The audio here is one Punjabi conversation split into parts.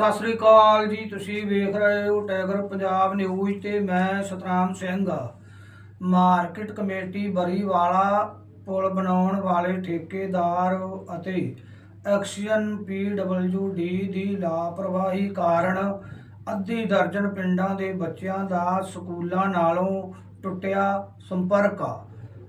ਸਤਿ ਸ੍ਰੀ ਅਕਾਲ ਜੀ, ਤੁਸੀਂ ਵੇਖ ਰਹੇ ਹੋ ਟੈਗਰ ਪੰਜਾਬ ਨਿਊਜ਼ ਤੇ ਮੈਂ ਸਤਨਾਮ ਸਿੰਘ। ਮਾਰਕੀਟ ਕਮੇਟੀ ਬਰੀਵਾਲਾ ਪੁਲ ਬਣਾਉਣ ਵਾਲੇ ਠੇਕੇਦਾਰ ਅਤੇ ਐਕਸੀਅਨ ਪੀਡਬਲਯੂਡੀ ਦੀ ਲਾਪਰਵਾਹੀ ਕਾਰਨ ਅੱਧੀ ਦਰਜਨ ਪਿੰਡਾਂ ਦੇ ਬੱਚਿਆਂ ਦਾ ਸਕੂਲਾਂ ਨਾਲੋਂ ਟੁੱਟਿਆ ਸੰਪਰਕ।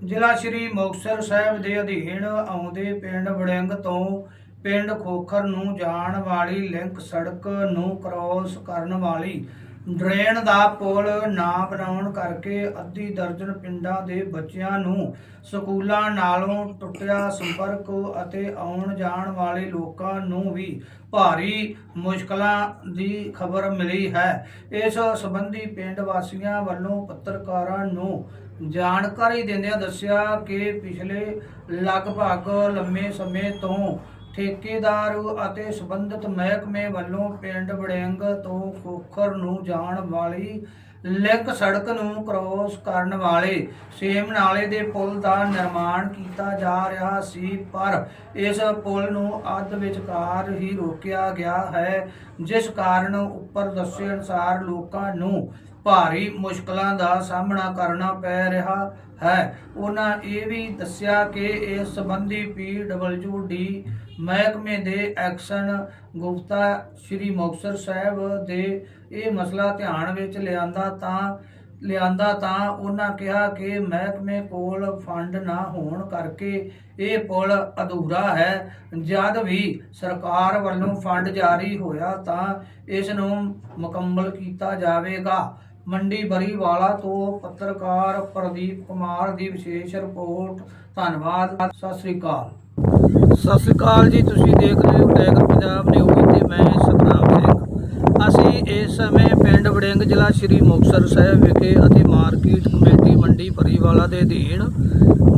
ਜ਼ਿਲ੍ਹਾ ਸ਼੍ਰੀ ਮੁਕਤਸਰ ਸਾਹਿਬ ਦੇ ਅਧੀਨ ਆਉਂਦੇ ਪਿੰਡ ਵੜਿੰਗ ਤੋਂ ਪਿੰਡ ਖੋਖਰ ਨੂੰ ਜਾਣ ਵਾਲੀ ਲਿੰਕ ਸੜਕ ਨੂੰ ਕ੍ਰਾਸ ਕਰਨ ਵਾਲੀ। ਡਰੇਨ ਦਾ ਪੁਲ ਨਾ ਬਣਾਉਣ ਕਰਕੇ ਅੱਧੀ ਦਰਜਨ ਪਿੰਡਾਂ ਦੇ ਬੱਚਿਆਂ ਨੂੰ ਸਕੂਲਾਂ ਨਾਲੋਂ ਟੁੱਟਿਆ ਸੰਪਰਕ ਅਤੇ ਆਉਣ ਜਾਣ ਵਾਲੇ ਲੋਕਾਂ ਨੂੰ ਵੀ ਭਾਰੀ ਮੁਸ਼ਕਲਾਂ ਦੀ ਖਬਰ ਮਿਲੀ ਹੈ। ਇਸ ਸੰਬੰਧੀ ਪਿੰਡ ਵਾਸੀਆਂ ਵੱਲੋਂ ਪੱਤਰਕਾਰਾਂ ਨੂੰ ਜਾਣਕਾਰੀ ਦਿੰਦਿਆਂ ਦੱਸਿਆ ਕਿ ਪਿਛਲੇ ਲਗਭਗ ਲੰਮੇ ਸਮੇਂ ਤੋਂ ਠੇਕੇਦਾਰ ਅਤੇ ਸੰਬੰਧਿਤ ਮਹਿਕਮੇ ਵੱਲੋਂ ਪਿੰਡ ਵੜਿੰਗ ਤੋਂ ਖੋਖਰ ਨੂੰ ਜਾਣ ਵਾਲੀ ਲਿੰਕ ਸੜਕ ਨੂੰ ਕ੍ਰਾਸ ਕਰਨ ਵਾਲੇ ਸੇਮ ਨਾਲੇ ਦੇ ਪੁਲ ਦਾ ਨਿਰਮਾਣ ਕੀਤਾ ਜਾ ਰਿਹਾ ਸੀ, ਪਰ ਇਸ ਪੁਲ ਨੂੰ ਅੱਧ ਵਿਚਕਾਰ ਹੀ ਰੋਕਿਆ ਗਿਆ ਹੈ, ਜਿਸ ਕਾਰਨ ਉੱਪਰ ਦੱਸੇ ਅਨੁਸਾਰ ਲੋਕਾਂ ਨੂੰ ਭਾਰੀ ਮੁਸ਼ਕਲਾਂ ਦਾ ਸਾਹਮਣਾ ਕਰਨਾ ਪੈ ਰਿਹਾ ਹੈ। ਉਹਨਾਂ ਇਹ ਵੀ ਦੱਸਿਆ ਕਿ ਇਸ ਸੰਬੰਧੀ ਪੀਡਬਲਯੂਡੀ ਮਹਿਕਮੇ ਦੇ ਐਕਸ਼ਨ ਗੁਪਤਾ ਸ਼੍ਰੀ ਮੁਕਤਸਰ ਸਾਹਿਬ ਦੇ ਇਹ ਮਸਲਾ ਧਿਆਨ ਵਿੱਚ ਲਿਆਂਦਾ ਤਾਂ ਲਿਆਂਦਾ ਤਾਂ ਉਹਨਾਂ ਕਿਹਾ ਕਿ ਮਹਿਕਮੇ ਕੋਲ ਫੰਡ ਨਾ ਹੋਣ ਕਰਕੇ ਇਹ ਪੁਲ ਅਧੂਰਾ ਹੈ। ਜਦ ਵੀ ਸਰਕਾਰ ਵੱਲੋਂ ਫੰਡ ਜਾਰੀ ਹੋਇਆ ਤਾਂ ਇਸ ਨੂੰ ਮੁਕੰਮਲ ਕੀਤਾ ਜਾਵੇਗਾ। ਮੰਡੀ ਬਰੀਵਾਲਾ ਤੋਂ ਪੱਤਰਕਾਰ ਪ੍ਰਦੀਪ ਕੁਮਾਰ ਦੀ ਵਿਸ਼ੇਸ਼ ਰਿਪੋਰਟ। ਧੰਨਵਾਦ। ਸਤਿ ਸ੍ਰੀ ਅਕਾਲ। ਸਤਿ ਸ੍ਰੀ ਅਕਾਲ ਜੀ। ਤੁਸੀਂ ਦੇਖ ਰਹੇ ਹੋ ਟੈਗਰ ਪੰਜਾਬ ਨਿਊਜ਼ ਤੇ ਮੈਂ ਸਤਨਾਮ ਸਿੰਘ। ਅਸੀਂ ਇਸ ਸਮੇਂ ਪਿੰਡ ਵੜਿੰਗ ਜ਼ਿਲ੍ਹਾ ਸ਼੍ਰੀ ਮੁਕਤਸਰ ਸਾਹਿਬ ਵਿਖੇ ਅਤੇ ਮਾਰਕੀਟ ਕਮੇਟੀ ਮੰਡੀ ਬਰੀਵਾਲਾ ਦੇ ਅਧੀਨ,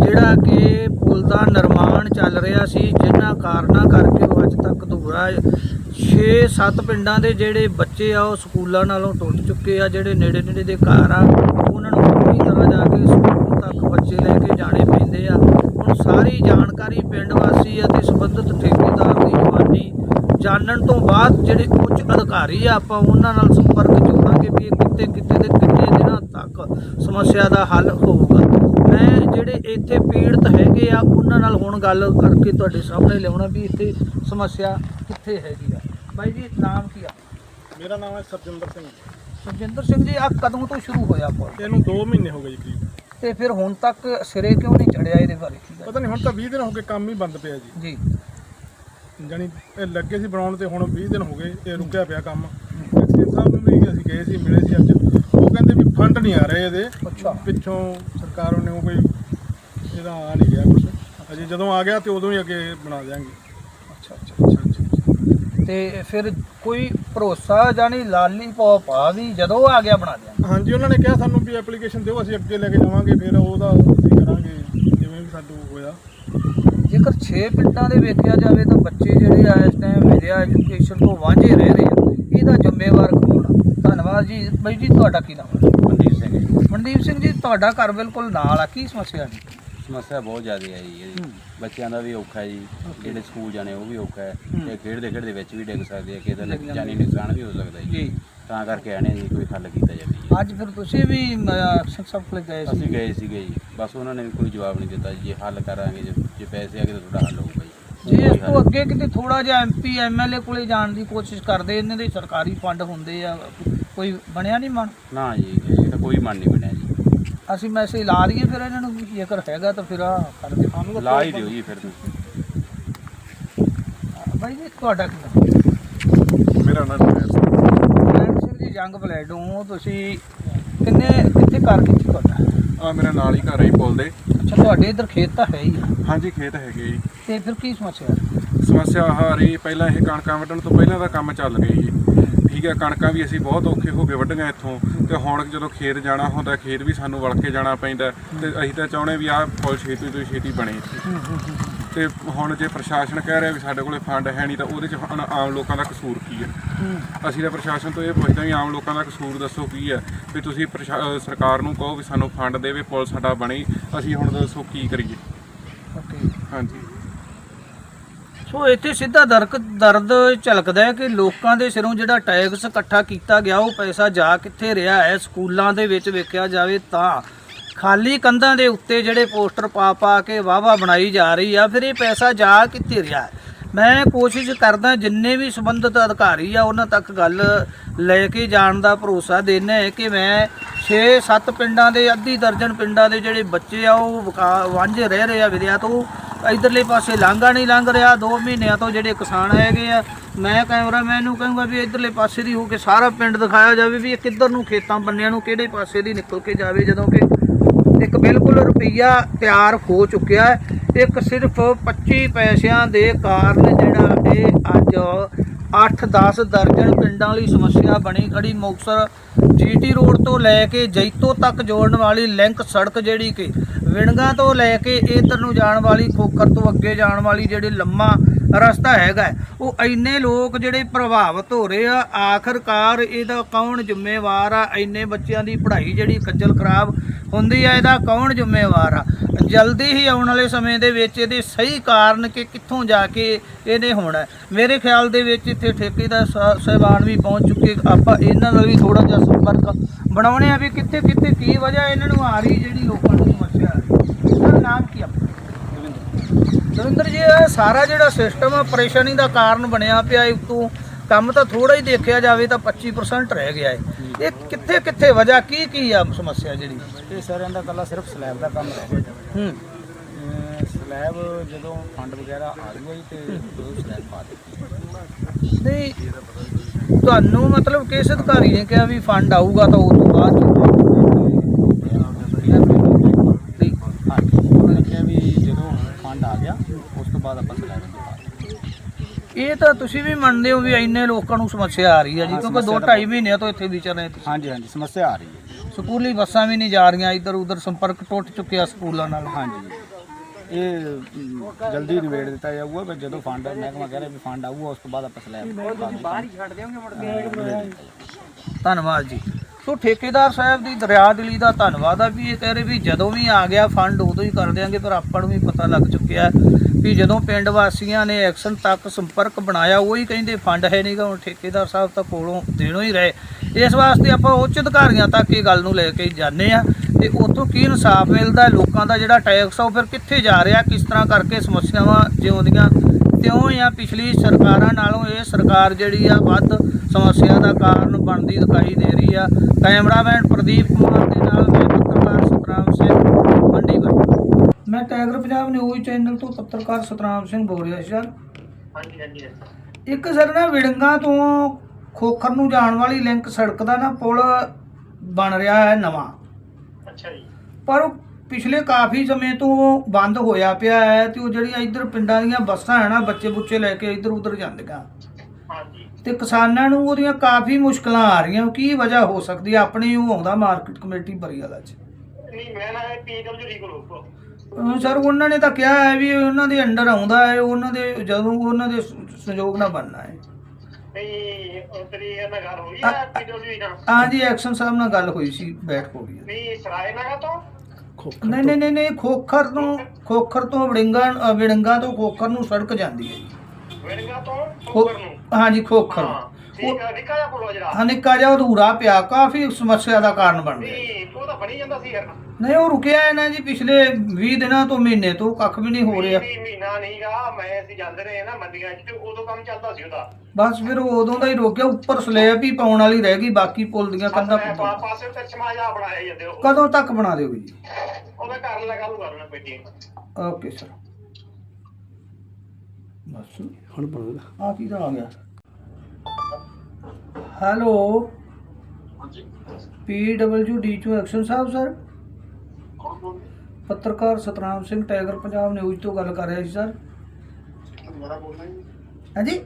ਜਿਹੜਾ ਕਿ ਪੁਲ ਦਾ ਨਿਰਮਾਣ ਚੱਲ ਰਿਹਾ ਸੀ, ਜਿਨ੍ਹਾਂ ਕਾਰਨਾਂ ਕਰਕੇ ਉਹ ਅੱਜ ਤੱਕ ਅਧੂਰਾ 6-7 ਪਿੰਡਾਂ ਦੇ ਜਿਹੜੇ ਬੱਚੇ ਆ, ਉਹ ਸਕੂਲਾਂ ਨਾਲੋਂ ਟੁੱਟ ਚੁੱਕੇ ਆ, ਜਿਹੜੇ ਨੇੜੇ ਨੇੜੇ ਦੇ ਘਰ ਆ, ਉਹਨਾਂ ਨੂੰ ਪੂਰੀ ਤਰ੍ਹਾਂ ਜਾ ਕੇ ਸਕੂਲ ਤੱਕ ਬੱਚੇ ਲੈ ਕੇ ਜਾਣੇ ਪੈਂਦੇ ਆ। ਹੁਣ ਸਾਰੀ ਜਾਣਕਾਰੀ ਪਿੰਡ ਵਾਸੀ ਅਤੇ ਸੰਬੰਧਿਤ ਠੇਕੇਦਾਰ ਦੀ ਜਵਾਨੀ ਜਾਣਨ ਤੋਂ ਬਾਅਦ ਜਿਹੜੇ ਉੱਚ ਅਧਿਕਾਰੀ ਆ, ਆਪਾਂ ਉਹਨਾਂ ਨਾਲ ਸੰਪਰਕ ਜੋੜਾਂਗੇ ਵੀ ਇਹ ਕਿਤੇ ਕਿਤੇ ਦੇ ਕਿੰਨੇ ਦਿਨਾਂ ਤੱਕ ਸਮੱਸਿਆ ਦਾ ਹੱਲ ਹੋਊਗਾ। ਮੈਂ ਜਿਹੜੇ ਇੱਥੇ ਪੀੜਤ ਹੈਗੇ ਆ, ਉਹਨਾਂ ਨਾਲ ਹੁਣ ਗੱਲ ਕਰਕੇ ਤੁਹਾਡੇ ਸਾਹਮਣੇ ਲਿਆਉਣਾ ਵੀ ਇੱਥੇ ਸਮੱਸਿਆ ਕਿੱਥੇ ਹੈਗੀ ਆ। ਬਾਈ ਜੀ ਨਾਮ ਕੀ ਆ? ਮੇਰਾ ਨਾਮ ਹੈ ਸਰਜਿੰਦਰ ਸਿੰਘ। ਸੁਖਜਿੰਦਰ ਸਿੰਘ ਜੀ ਆ ਕਦੋਂ ਤੋਂ ਸ਼ੁਰੂ ਹੋਇਆ ਪੁਲ? ਇਹਨੂੰ 2 ਮਹੀਨੇ ਹੋ ਗਏ ਜੀ ਕਰੀਬ। ਤੇ ਫਿਰ ਹੁਣ ਤੱਕ ਸਿਰੇ ਕਿਉਂ ਨਹੀਂ ਚੜਿਆ ਇਹਦੇ ਬਾਰੇ? ਕੀ ਗੱਲ? ਪਤਾ ਨਹੀਂ ਹੁਣ ਤਾਂ 20 ਦਿਨ ਹੋ ਗਏ ਕੰਮ ਹੀ ਬੰਦ ਪਿਆ ਜੀ। ਜੀ। ਜਾਣੀ ਇਹ ਲੱਗੇ ਸੀ ਬਣਾਉਣ ਤੇ ਹੁਣ 20 ਦਿਨ ਹੋ ਗਏ ਇਹ ਰੁਕਿਆ ਪਿਆ ਕੰਮ। ਐਕਸੀਅਨ ਸਾਹਿਬ ਨੂੰ ਵੀ ਅਸੀਂ ਗਏ ਸੀ ਮਿਲੇ ਸੀ ਅੱਜ। ਉਹ ਕਹਿੰਦੇ ਵੀ ਫੰਡ ਨਹੀਂ ਆ ਰਹੇ ਇਹਦੇ। ਅੱਛਾ। ਪਿੱਛੋਂ ਸਰਕਾਰ ਨੇ ਕੋਈ ਇਹਦਾ ਆ ਨਹੀਂ ਗਿਆ ਕੁਝ ਅਜੇ ਜਦੋਂ ਆ ਗਿਆ ਤੇ ਉਦੋਂ ਹੀ ਅੱਗੇ ਬਣਾ ਦਿਆਂਗੇ। ਤੇ ਫਿਰ ਕੋਈ ਭਰੋਸਾ ਜਾਨੀ ਲਾਲੀ ਪਾ ਪਾ ਵੀ ਜਦੋਂ ਆ ਗਿਆ ਬਣਾ ਦਿਆਂ ਹਾਂਜੀ ਉਹਨਾਂ ਨੇ ਕਿਹਾ ਸਾਨੂੰ ਵੀ ਐਪਲੀਕੇਸ਼ਨ ਦਿਓ ਅਸੀਂ ਅੱਗੇ ਲੈ ਕੇ ਜਾਵਾਂਗੇ ਫਿਰ ਉਹਦਾ ਅਸੀਂ ਕਰਾਂਗੇ ਜਿਵੇਂ ਵੀ ਸਾਨੂੰ ਹੋਇਆ। ਜੇਕਰ 6 ਪਿੰਡਾਂ ਦੇ ਵੇਖਿਆ ਜਾਵੇ ਤਾਂ ਬੱਚੇ ਜਿਹੜੇ ਆ ਇਸ ਟਾਈਮ ਵਿਦਿਆ ਐਜੂਕੇਸ਼ਨ ਤੋਂ ਵਾਂਝੇ ਰਹਿ ਰਹੇ ਆ ਇਹਦਾ ਜ਼ਿੰਮੇਵਾਰ ਕੌਣ ਆ? ਧੰਨਵਾਦ ਜੀ। ਬਾਈ ਜੀ ਤੁਹਾਡਾ ਕੀ ਨਾਮ ਹੈ ਮਨਦੀਪ ਸਿੰਘ ਜੀ। ਮਨਦੀਪ ਸਿੰਘ ਜੀ ਤੁਹਾਡਾ ਘਰ ਬਿਲਕੁਲ ਨਾਲ ਆ ਕੀ ਸਮੱਸਿਆ ਜੀ? ਸਮੱਸਿਆ ਬਹੁਤ ਜ਼ਿਆਦਾ ਹੈ ਜੀ ਇਹਦੀ। ਬੱਚਿਆਂ ਦਾ ਵੀ ਔਖਾ ਹੈ ਜੀ ਜਿਹੜੇ ਸਕੂਲ ਜਾਣੇ ਉਹ ਵੀ ਔਖਾ ਹੈ। ਤੇ ਖੇਡਦੇ ਖੇਡਦੇ ਵਿੱਚ ਵੀ ਡਿੱਗ ਸਕਦੇ ਆ ਕਿਸੇ ਦਾ ਜਾਨੀ। ਨੁਕਸਾਨ ਵੀ ਹੋ ਸਕਦਾ ਜੀ। ਤਾਂ ਕਰਕੇ ਆਣੇ ਜੀ ਕੋਈ ਹੱਲ ਕੀਤਾ ਜਾਵੇ ਜੀ। ਅੱਜ ਫਿਰ ਤੁਸੀਂ ਵੀ ਸਭ ਕੋਲ ਗਏ ਅਸੀਂ ਸੀ ਗਏ ਸੀਗੇ ਜੀ। ਬਸ ਉਹਨਾਂ ਨੇ ਵੀ ਕੋਈ ਜਵਾਬ ਨਹੀਂ ਦਿੱਤਾ ਜੀ। ਹੱਲ ਕਰਾਂਗੇ ਜੇ ਪੈਸੇ ਆ ਗਏ ਤਾਂ ਤੁਹਾਡਾ ਹੱਲ ਹੋਊਗਾ ਜੀ। ਜੇ ਇਸ ਤੋਂ ਅੱਗੇ ਕਿਤੇ ਥੋੜਾ ਜਿਹਾ ਐਮਪੀ ਐਮਐਲਏ ਕੋਲੇ ਜਾਣ ਦੀ ਕੋਸ਼ਿਸ਼ ਕਰਦੇ ਇਹਨਾਂ ਦੇ ਸਰਕਾਰੀ ਫੰਡ ਹੁੰਦੇ ਆ ਕੋਈ ਬਣਿਆ ਨਹੀਂ ਮਨ? ਨਾ ਜੀ ਇਹ ਤਾਂ ਕੋਈ ਮਨ ਨਹੀਂ ਬਣਿਆ ਜੀ। ਅਸੀਂ ਮੈਸੇਜ ਲਾ ਲਈਏ ਫਿਰ ਇਹਨਾਂ ਨੂੰ ਜੇਕਰ ਹੈਗਾ ਤਾਂ ਫਿਰ ਆ ਕਰਦੇ ਸਾਨੂੰ ਲਾ ਹੀ ਦਿਓ ਜੀ ਫਿਰ ਬਾਈ ਜੀ ਤੁਹਾਡਾ ਕੀ ਨਾਮ? ਮੇਰਾ ਨਾਮ ਹੈ। ਨੈਣ ਸਿੰਘ ਜੀ ਜੰਗ ਬਲੈਡੋਂ ਤੁਸੀਂ ਕਿੰਨੇ ਕਿੱਥੇ ਕਰ ਕੀਤੀ ਤੁਹਾਡਾ? ਆ ਮੇਰੇ ਨਾਲ ਹੀ ਘਰ ਹੀ ਬੋਲਦੇ ਅੱਛਾ ਤੁਹਾਡੇ ਇਧਰ ਖੇਤ ਤਾਂ ਹੈ ਹੀ ਆ। ਹਾਂਜੀ ਖੇਤ ਹੈਗੇ ਜੀ। ਤੇ ਫਿਰ ਕੀ ਸਮੱਸਿਆ ਸਮੱਸਿਆ ਆਹ ਆ ਰਹੀ ਪਹਿਲਾਂ ਇਹ ਕਣਕਾਂ ਵੱਢਣ ਤੋਂ ਪਹਿਲਾਂ ਦਾ ਕੰਮ ਚੱਲ ਰਿਹਾ ਜੀ। ਠੀਕ ਹੈ ਕਣਕਾਂ ਵੀ ਅਸੀਂ ਬਹੁਤ ਔਖੇ ਹੋ ਕੇ ਵੱਢੀਆਂ ਇੱਥੋਂ। ਤੇ ਹੁਣ ਜਦੋਂ ਖੇਤ ਜਾਣਾ ਹੁੰਦਾ ਖੇਤ ਵੀ ਸਾਨੂੰ ਵਲ ਕੇ ਜਾਣਾ ਪੈਂਦਾ। ਤੇ ਅਸੀਂ ਤਾਂ ਚਾਹੁੰਦੇ ਵੀ ਆਹ ਪੁਲ ਛੇਤੀ ਤੋਂ ਛੇਤੀ ਬਣੇ। ਤੇ ਹੁਣ ਜੇ ਪ੍ਰਸ਼ਾਸਨ ਕਹਿ ਰਿਹਾ ਵੀ ਸਾਡੇ ਕੋਲੇ ਫੰਡ ਹੈ ਨਹੀਂ ਤਾਂ ਉਹਦੇ ਚ ਹੁਣ ਆਮ ਲੋਕਾਂ ਦਾ ਕਸੂਰ ਕੀ ਹੈ? ਅਸੀਂ ਤਾਂ ਪ੍ਰਸ਼ਾਸਨ ਤੋਂ ਇਹ ਪੁੱਛਦੇ ਹਾਂ ਵੀ ਆਮ ਲੋਕਾਂ ਦਾ ਕਸੂਰ ਦੱਸੋ ਕੀ ਹੈ? ਵੀ ਤੁਸੀਂ ਸਰਕਾਰ ਨੂੰ ਕਹੋ ਵੀ ਸਾਨੂੰ ਫੰਡ ਦੇਵੇ ਪੁਲ ਸਾਡਾ ਬਣੇ ਅਸੀਂ ਹੁਣ ਦੱਸੋ ਕੀ ਕਰੀਏ? ਓਕੇ। ਹਾਂਜੀ। ਸੋ ਇੱਥੇ ਸਿੱਧਾ ਦਰਕ ਦਰਦ ਝਲਕਦਾ ਹੈ ਕਿ ਲੋਕਾਂ ਦੇ ਸਿਰੋਂ ਜਿਹੜਾ ਟੈਕਸ ਇਕੱਠਾ ਕੀਤਾ ਗਿਆ ਉਹ ਪੈਸਾ ਜਾ ਕਿੱਥੇ ਰਿਹਾ ਹੈ? ਸਕੂਲਾਂ ਦੇ ਵਿੱਚ ਵੇਖਿਆ ਜਾਵੇ ਤਾਂ ਖਾਲੀ ਕੰਧਾਂ ਦੇ ਉੱਤੇ ਜਿਹੜੇ ਪੋਸਟਰ ਪਾ ਪਾ ਕੇ ਵਾਵਾ ਬਣਾਈ ਜਾ ਰਹੀ ਆ, ਫਿਰ ਇਹ ਪੈਸਾ ਜਾ ਕਿੱਥੇ ਰਿਹਾ? ਮੈਂ ਕੋਸ਼ਿਸ਼ ਕਰਦਾ ਜਿੰਨੇ ਵੀ ਸੰਬੰਧਿਤ ਅਧਿਕਾਰੀ ਆ, ਉਹਨਾਂ ਤੱਕ ਗੱਲ ਲੈ ਕੇ ਜਾਣ ਦਾ ਭਰੋਸਾ ਦੇਣਾ ਹੈ ਕਿ ਮੈਂ 6-7 ਪਿੰਡਾਂ ਦੇ, ਅੱਧੀ ਦਰਜਨ ਪਿੰਡਾਂ ਦੇ ਜਿਹੜੇ ਬੱਚੇ ਆ, ਉਹ ਵਿਕਾ- ਵਾਂਝੇ ਰਹਿ ਰਹੇ ਆ ਵਿਦਿਆ ਤੋਂ। ਇਧਰਲੇ ਪਾਸੇ ਲਾਂਘਾ ਨਹੀਂ ਲੰਘ ਰਿਹਾ 2 ਮਹੀਨਿਆਂ ਤੋਂ ਜਿਹੜੇ ਕਿਸਾਨ ਹੈਗੇ ਆ, ਮੈਂ ਕੈਮਰਾਮੈਨ ਨੂੰ ਕਹੂੰਗਾ ਵੀ ਇਧਰਲੇ ਪਾਸੇ ਦੀ ਹੋ ਕੇ ਸਾਰਾ ਪਿੰਡ ਦਿਖਾਇਆ ਜਾਵੇ ਵੀ ਇਹ ਕਿੱਧਰ ਨੂੰ ਖੇਤਾਂ ਬੰਨਿਆਂ ਨੂੰ ਕਿਹੜੇ ਪਾਸੇ ਦੀ ਨਿਕਲ ਕੇ ਜਾਵੇ, ਜਦੋਂ ਕਿ ਇੱਕ ਬਿਲਕੁਲ ਰੁਪਈਆ ਤਿਆਰ ਹੋ ਚੁੱਕਿਆ ਹੈ। ਇੱਕ ਸਿਰਫ 25 ਪੈਸਿਆਂ ਦੇ ਕਾਰਨ ਜਿਹੜਾ ਇਹ ਅੱਜ 8-10 ਦਰਜਨ ਪਿੰਡਾਂ ਲਈ ਸਮੱਸਿਆ ਬਣੀ ਖੜੀ। ਮੁਕਤਸਰ ਜੀਟੀ ਰੋਡ ਤੋਂ ਲੈ ਕੇ ਜੈਤੋ ਤੱਕ ਜੋੜਨ ਵਾਲੀ ਲਿੰਕ ਸੜਕ ਜਿਹੜੀ ਕਿ ਵਿਣਗਾ ਤੋਂ ਲੈ ਕੇ ਇਧਰ ਨੂੰ ਜਾਣ ਵਾਲੀ, ਖੋਖਰ ਤੋਂ ਅੱਗੇ ਜਾਣ ਵਾਲੀ ਜਿਹੜੀ ਲੰਮਾ ਰਸਤਾ ਹੈਗਾ ਉਹ ਇੰਨੇ ਲੋਕ ਜਿਹੜੇ ਪ੍ਰਭਾਵਿਤ ਹੋ ਰਹੇ ਆ, ਆਖਰਕਾਰ ਇਹਦਾ ਕੌਣ ਜ਼ਿੰਮੇਵਾਰ ਆ? ਇੰਨੇ ਬੱਚਿਆਂ ਦੀ ਪੜ੍ਹਾਈ ਜਿਹੜੀ ਖੱਜਲ ਖਰਾਬ ਹੁੰਦੀ ਆ, ਇਹਦਾ ਕੌਣ ਜ਼ਿੰਮੇਵਾਰ ਆ? ਜਲਦੀ ਹੀ ਆਉਣ ਵਾਲੇ ਸਮੇਂ ਦੇ ਵਿੱਚ ਇਹਦੇ ਸਹੀ ਕਾਰਨ ਕਿ ਕਿੱਥੋਂ ਜਾ ਕੇ ਇਹਨੇ ਹੋਣਾ ਮੇਰੇ ਖਿਆਲ ਦੇ ਵਿੱਚ ਇੱਥੇ ਠੇਕੇਦਾਰ ਸਾ- ਸਾਹਿਬਾਨ ਵੀ ਪਹੁੰਚ ਚੁੱਕੇ ਆਪਾਂ ਇਹਨਾਂ ਨਾਲ ਵੀ ਥੋੜਾ ਜਿਹਾ ਸੰਪਰਕ ਬਣਾਉਣੇ ਆ ਵੀ ਕਿੱਥੇ ਕਿੱਥੇ ਕੀ ਵਜ੍ਹਾ ਇਹਨਾਂ ਨੂੰ ਆ ਰਹੀ ਜਿਹੜੀ ਲੋਕਾਂ ਨੂੰ ਸਮੱਸਿਆ ਆ ਰਹੀ ਇਹਦਾ ਨਾਮ ਕੀ ਆ? ਦਵਿੰਦਰ ਜੀ ਇਹ ਸਾਰਾ ਜਿਹੜਾ ਸਿਸਟਮ ਆ ਪਰੇਸ਼ਾਨੀ ਦਾ ਕਾਰਨ ਬਣਿਆ ਪਿਆ ਇਹ ਤੋਂ ਕੰਮ ਤਾਂ ਥੋੜਾ ਹੀ ਦੇਖਿਆ ਜਾਵੇ ਤਾਂ 25% ਰਹਿ ਗਿਆ ਹੈ ਇਹ ਕਿੱਥੇ ਕਿੱਥੇ ਵਜ੍ਹਾ ਕੀ ਕੀ ਆ ਸਮੱਸਿਆ ਜਿਹੜੀ? ਇਹ ਸਾਰਿਆਂ ਦਾ ਕੱਲਾ ਸਿਰਫ ਸਲੈਬ ਦਾ ਕੰਮ ਰਹਿ ਗਿਆ। ਹੂੰ। ਸਲੈਬ ਜਦੋਂ ਫੰਡ ਵਗੈਰਾ ਆ ਜੂਗਾ ਜੀ ਤੇ ਸਲੈਬ ਪਾ ਦਿੱਤੀ। ਨਹੀਂ ਤੁਹਾਨੂੰ ਮਤਲਬ ਕਿਸ ਅਧਿਕਾਰੀ ਨੇ ਕਿਹਾ ਵੀ ਫੰਡ ਆਊਗਾ ਤਾਂ ਉਸ ਤੋਂ ਬਾਅਦ ਹਾਂਜੀ ਉਹਨਾਂ ਨੇ ਕਿਹਾ ਵੀ ਜਦੋਂ ਫੰਡ ਆ ਗਿਆ ਉਸ ਤੋਂ ਬਾਅਦ ਆਪਾਂ ਪਾ ਦਿੰਦੇ ਇਹ ਤਾਂ ਤੁਸੀਂ ਵੀ ਮੰਨਦੇ ਹੋ ਵੀ ਇੰਨੇ ਲੋਕਾਂ ਨੂੰ ਸਮੱਸਿਆ ਆ ਰਹੀ ਹੈ ਜੀ ਹਾਂ, ਕਿਉਂਕਿ ਸਮੱਸਿਆ 2 2.5 ਮਹੀਨਿਆਂ ਤੋਂ ਇੱਥੇ ਵਿਚਰ ਰਹੇ ਤੁਸੀਂ। ਹਾਂਜੀ ਹਾਂਜੀ ਸਮੱਸਿਆ ਆ ਰਹੀ ਹੈ ਸਕੂਲੀ ਬੱਸਾਂ ਵੀ ਨਹੀਂ ਜਾ ਰਹੀਆਂ ਇੱਧਰ ਉੱਧਰ ਸੰਪਰਕ ਟੁੱਟ ਚੁੱਕਿਆ ਸਕੂਲਾਂ ਨਾਲ। ਹਾਂਜੀ ਇਹ ਜਲਦੀ ਨਿਬੇੜ ਦਿੱਤਾ ਜਾਊਗਾ ਪਰ ਜਦੋਂ ਫੰਡ ਮਹਿਕਮਾ ਕਹਿ ਰਿਹਾ ਵੀ ਫੰਡ ਆਊਗਾ ਉਸ ਤੋਂ ਬਾਅਦ ਆਪਾਂ ਸਲੈਬ ਪਾ ਦਿੰਦੇ ਧੰਨਵਾਦ ਜੀ। ਸੋ ਠੇਕੇਦਾਰ ਸਾਹਿਬ ਦੀ ਦਰਿਆ ਦਿਲੀ ਦਾ ਧੰਨਵਾਦ ਆ ਵੀ ਇਹ ਕਹਿ ਰਹੇ ਵੀ ਜਦੋਂ ਵੀ ਆ ਗਿਆ ਫੰਡ ਉਦੋਂ ਹੀ ਕਰ ਦਿਆਂਗੇ ਪਰ ਆਪਾਂ ਨੂੰ ਵੀ ਪਤਾ ਲੱਗ ਚੁੱਕਿਆ। ਹੈ ਵੀ ਜਦੋਂ ਪਿੰਡ ਵਾਸੀਆਂ ਨੇ ਐਕਸ਼ਨ ਤੱਕ ਸੰਪਰਕ ਬਣਾਇਆ, ਉਹੀ ਕਹਿੰਦੇ ਫੰਡ ਹੈ ਨਹੀਂਗਾ ਹੁਣ ਠੇਕੇਦਾਰ ਸਾਹਿਬ ਤਾਂ ਕੋਲੋਂ ਦੇਣੋਂ ਹੀ ਰਹੇ। ਇਸ ਵਾਸਤੇ ਆਪਾਂ ਉੱਚ ਅਧਿਕਾਰੀਆਂ ਤੱਕ ਇਹ ਗੱਲ ਨੂੰ ਲੈ ਕੇ ਜਾਂਦੇ ਆ ਤੇ ਉੱਥੋਂ ਕੀ ਇਨਸਾਫ ਮਿਲਦਾ, ਲੋਕਾਂ ਦਾ ਜਿਹੜਾ ਟੈਕਸ ਆ, ਉਹ ਫਿਰ ਕਿੱਥੇ ਜਾ ਰਿਹਾ, ਕਿਸ ਤਰ੍ਹਾਂ ਕਰਕੇ ਸਮੱਸਿਆਵਾਂ ਜਿਉਂਦੀਆਂ। ਤਿਉਂ ਆ, ਪਿਛਲੀ ਸਰਕਾਰਾਂ ਨਾਲੋਂ ਇਹ ਸਰਕਾਰ ਜਿਹੜੀ ਆ, ਵੱਧ ਸਮੱਸਿਆ ਦਾ ਕਾਰਨ ਬਣਦੀ ਦਿਖਾਈ ਦੇ ਰਹੀ ਆ। ਕੈਮਰਾਮੈਨ ਪ੍ਰਦੀਪ ਕੁਮਾਰ ਦੇ ਨਾਲ ਮੈਂ ਪੱਤਰਕਾਰ ਸਤਰਾਮ ਸਿੰਘ ਮੰਡੀ ਬਰ ਮੈਂ ਟਾਈਗਰ ਪੰਜਾਬ ਨਿਊਜ਼ ਚੈਨਲ ਤੋਂ ਪੱਤਰਕਾਰ ਸਤਰਾਮ ਸਿੰਘ ਬੋਲ ਰਿਹਾ ਸੀ। ਸਰ ਹਾਂਜੀ ਹਾਂਜੀ। ਇੱਕ ਸਰ ਨਾ ਵਿੜੰਗਾ ਤੋਂ ਖੋਖਰ ਨੂੰ ਜਾਣ ਵਾਲੀ ਲਿੰਕ ਸੜਕ ਦਾ ਨਾ ਪੁਲ ਬਣ ਰਿਹਾ ਹੈ ਨਵਾਂ। ਅੱਛਾ ਜੀ। ਪਰ ਉਹ ਪਿਛਲੇ ਕਾਫੀ ਸਮੇਂ ਤੋਂ ਬੰਦ ਹੋਇਆ ਪਿਆ ਹੈ ਤੇ ਉਹ ਜਿਹੜੀਆਂ ਇੱਧਰ ਪਿੰਡਾਂ ਦੀਆਂ ਬੱਸਾਂ ਹੈ ਨਾ ਬੱਚੇ ਬੁੱਚੇ ਲੈ ਕੇ ਇੱਧਰ ਉੱਧਰ ਜਾਂਦੀਆਂ ਹਾਂਜੀ। ਤੇ ਕਿਸਾਨਾਂ ਨੂੰ ਉਹਦੀਆਂ ਕਾਫੀ ਮੁਸ਼ਕਲਾਂ ਆ ਰਹੀਆਂ ਕੀ ਵਜ੍ਹਾ ਹੋ ਸਕਦੀ ਹੈ? ਆਪਣੀ ਉਹ ਆਉਂਦਾ ਮਾਰਕੀਟ ਕਮੇਟੀ ਬਰੀਵਾਲਾ ਚ। ਨਹੀਂ ਮੈਂ ਨਾ ਪੀਡਬਲਯੂਡੀ ਕੋਲ ਹੋਊਗਾ ਅਹ ਸਰ ਉਹਨਾਂ ਨੇ ਤਾਂ ਕਿਹਾ ਹੈ ਵੀ ਉਹਨਾਂ ਦੇ ਅੰਡਰ ਆਉਂਦਾ ਹੈ ਉਹਨਾਂ ਦੇ ਜਦੋਂ ਉਹਨਾਂ ਦੇ ਸੰਯੋਗ ਨਾਲ ਬਣਨਾ ਹੈ। ਨਹੀਂ ਉਹ ਤੇਰੀ ਇਹਨਾਂ ਗੱਲ ਹੋਈ ਆ ਪੀਡਬਲਯੂਡੀ ਨਾਲ ਹਾਂਜੀ ਐਕਸ਼ਨ ਸਾਹਿਬ ਨਾਲ ਗੱਲ ਹੋਈ ਸੀ ਬੈਠ ਹੋ ਗਈ ਨਹੀਂ ਸਰਾਏ ਨਗਾ ਤੋਂ। ਨਹੀਂ ਨਹੀਂ ਨਹੀਂ ਨਹੀਂ ਖੋਖਰ ਤੋਂ ਖੋਖਰ ਤੋਂ ਵੜਿੰਗਾ ਵਿੜੰਗਾ ਤੋਂ ਖੋਖਰ ਨੂੰ ਸੜਕ ਜਾਂਦੀ ਹੈ ਵੇੜਗਾ ਤੋਂ ਨੂੰ? ਹਾਂਜੀ ਖੋਖਰ। ਠੀਕ ਆ ਨਿੱਕਾ ਜਿਹਾ ਪੁੱਲ ਆ ਜਿਹੜਾ ਹਾਂ ਨਿੱਕਾ ਜਿਹਾ ਅਧੂਰਾ ਪਿਆ ਕਾਫੀ ਸਮੱਸਿਆ ਦਾ ਕਾਰਨ ਬਣ ਗਿਆ। ਨਹੀਂ ਉਹ ਤਾਂ ਬਣੀ ਜਾਂਦਾ ਸੀ ਯਾਰ। ਨਹੀਂ ਉਹ ਰੁਕਿਆ ਹੈ ਨਾ ਜੀ ਪਿਛਲੇ 20 ਦਿਨਾਂ ਤੋਂ ਮਹੀਨੇ ਤੋਂ ਕੱਖ ਵੀ ਨਹੀਂ ਹੋ ਰਿਹਾ। ਨਹੀਂ ਮਹੀਨਾ ਨਹੀਂਗਾ ਮੈਂ ਅਸੀਂ ਜਾਂਦੇ ਰਹੇ ਨਾ ਮੰਡੀਆਂ 'ਚ ਤੇ ਉਦੋਂ ਕੰਮ ਚੱਲਦਾ ਸੀ ਉਹਦਾ। ਬਸ ਫਿਰ ਉਹ ਉਦੋਂ ਦਾ ਹੀ ਰੋਕਿਆ ਉੱਪਰ ਸਲੈਬ ਹੀ ਪਾਉਣ ਵਾਲੀ ਰਹਿ ਗਈ ਬਾਕੀ ਪੁਲ ਦੀਆਂ ਕੰਧਾਂ ਮੈਂ ਪਾ- ਪਾਸੇ ਤੇ ਸਮਾਜਾ ਬਣਾਇਆ ਜਾਂਦੇ ਉਹ। ਕਦੋਂ ਤੱਕ ਬਣਾ ਦਿਓਗੇ ਜੀ? ਉਹਦਾ ਘਰ ਲਗਾ ਲੂ ਕਰਨਾ ਪੇਟੀ ਓਕੇ ਸਰ। ਬਸ। ਹੁਣ ਆ ਕੀ ਦਾ ਆ ਗਿਆ? Hello? P W D to XEN sahib sir? ਪੱਤਰਕਾਰ ਸਤਨਾਮ ਸਿੰਘ ਟਾਈਗਰ ਪੰਜਾਬ ਨਿਊਜ਼ ਤੋਂ ਗੱਲ ਕਰ ਰਿਹਾ ਸੀ ਸਰ। ਹਾਂਜੀ?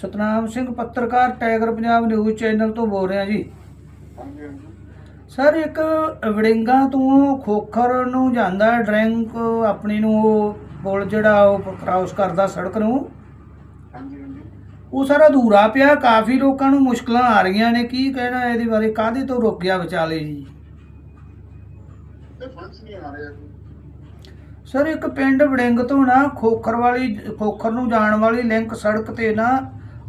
ਸਤਨਾਮ ਸਿੰਘ ਪੱਤਰਕਾਰ ਟਾਈਗਰ ਪੰਜਾਬ ਨਿਊਜ਼ ਚੈਨਲ ਤੋਂ ਬੋਲ ਰਿਹਾ ਜੀ। ਸਰ ਇੱਕ ਵੜਿੰਗਾ ਤੋਂ ਖੋਖਰ ਨੂੰ ਜਾਂਦਾ ਡਰਿੰਕ ਆਪਣੀ ਨੂੰ ਉਹ ਪੁਲ ਜਿਹੜਾ ਉਹ ਕ੍ਰਾਸ ਕਰਦਾ ਸੜਕ ਨੂੰ। ਉਹ ਸਾਰਾ ਅਧੂਰਾ ਪਿਆ ਕਾਫੀ ਲੋਕਾਂ ਨੂੰ ਮੁਸ਼ਕਲਾਂ ਆ ਰਹੀਆਂ ਨੇ। ਕੀ ਕਹਿਣਾ ਇਹਦੇ ਬਾਰੇ? ਕਾਹਦੇ ਤੋਂ ਰੁਕ ਗਿਆ ਵਿਚਾਲੇ ਜੀ? ਸਰ ਇੱਕ ਪਿੰਡ ਵੜਿੰਗ ਤੋਂ ਨਾ ਖੋਖਰ ਵਾਲੀ ਖੋਖਰ ਨੂੰ ਜਾਣ ਵਾਲੀ ਲਿੰਕ ਸੜਕ ਤੇ ਨਾ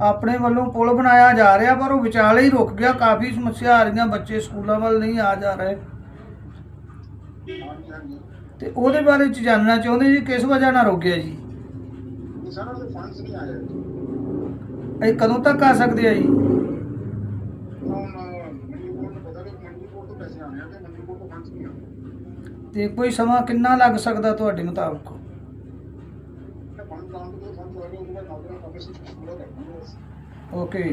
ਆਪਣੇ ਵੱਲੋਂ ਪੁਲ ਬਣਾਇਆ ਜਾ ਰਿਹਾ ਪਰ ਉਹ ਵਿਚਾਲੇ ਹੀ ਰੁਕ ਗਿਆ। ਕਾਫੀ ਸਮੱਸਿਆ ਆ ਰਹੀਆਂ ਬੱਚੇ ਸਕੂਲਾਂ ਵੱਲ ਨਹੀਂ ਆ ਜਾ ਰਹੇ। ਤੇ ਉਹਦੇ ਬਾਰੇ ਚ ਜਾਣਨਾ ਚਾਹੁੰਦੇ ਜੀ ਕਿਸ ਵਜ੍ਹਾ ਨਾਲ ਰੁਕ ਗਿਆ ਜੀ ਇਹ ਕਦੋਂ ਤੱਕ ਆ ਸਕਦੇ ਆ ਜੀ ਹੁਣ ਮੰਡੀ ਬੋਰਡ ਨੂੰ ਪਤਾ ਕਿ ਮੰਡੀ ਬੋਰਡ ਤੋਂ ਪੈਸੇ ਆਣੇ ਆ ਤੇ ਮੰਡੀ ਬੋਰਡ ਤੋਂ ਫੰਡਸ ਨਹੀਂ ਆਉਂਦੇ ਤੇ ਕੋਈ ਸਮਾਂ ਕਿੰਨਾ ਲੱਗ ਸਕਦਾ ਤੁਹਾਡੇ ਮੁਤਾਬਕ? ਓਕੇ